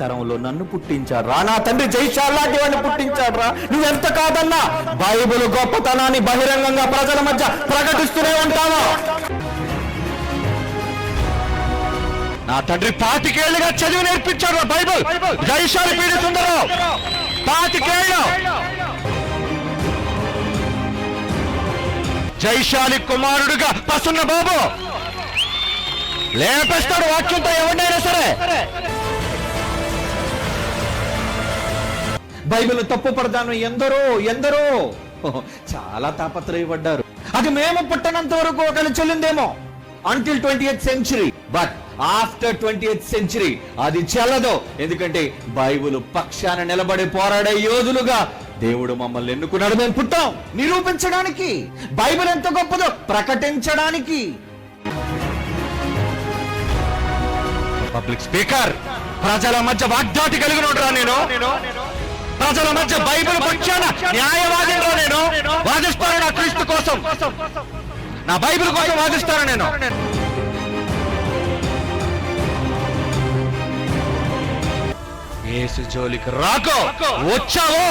తరంలో నన్ను పుట్టించాడు రా. నా తండ్రి జైశాల్ లాంటి వాడిని పుట్టించాడు రా. నువ్వెంత కాదన్నా? బైబిల్ గొప్పతనాన్ని బహిరంగంగా ప్రజల మధ్య ప్రకటిస్తూనే ఉంటావా? నా తండ్రి పాతికేళ్ళుగా చదివి నేర్పించాడు రా బైబిల్. జైశాలి పీడి పాతికేళ్ళు. జైశాలి కుమారుడుగా పసున్న బాబు. లేపేస్తాడు వాక్యంతో ఎవరినైనా సరే. బైబిల్ తప్పు పడతాను ఎందరో ఎందరో. చాలా తాపత్రయపడ్డారు. అది మేము పుట్టనంత వరకు ఒకళ్ళు చెల్లిందేమో. Until twenty eighth century but after twenty eighth century అది చెల్లదు. ఎందుకంటే బైబిల్ పక్షాన నిలబడి పోరాడే యోధులుగా దేవుడు మమ్మల్ని ఎన్నుకున్నాడు. మేము పుట్టాం. నిరూపించడానికి. బైబిల్ ఎంత గొప్పదో ప్రకటించడానికి. పబ్లిక్ స్పీకర్ ప్రజల మధ్య వాగ్దాటి కలిగిన ప్రజల మధ్య బైబిల్ పక్షాన న్యాయవాదిరా నేను. వాదిస్తాను నా క్రీస్తు కోసం. నా బైబిల్ కోసం వాదిస్తాను నేను. యేసు జోలికి రాకో. వచ్చావో.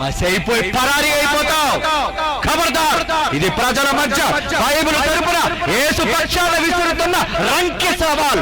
మసి అయిపోయి పరారీ అయిపోతావు. ఖబర్దార్ ఇది ప్రజల మధ్య బైబిల్ తరపున యేసు పక్షాన విసురుతున్న రంకి సవాల్.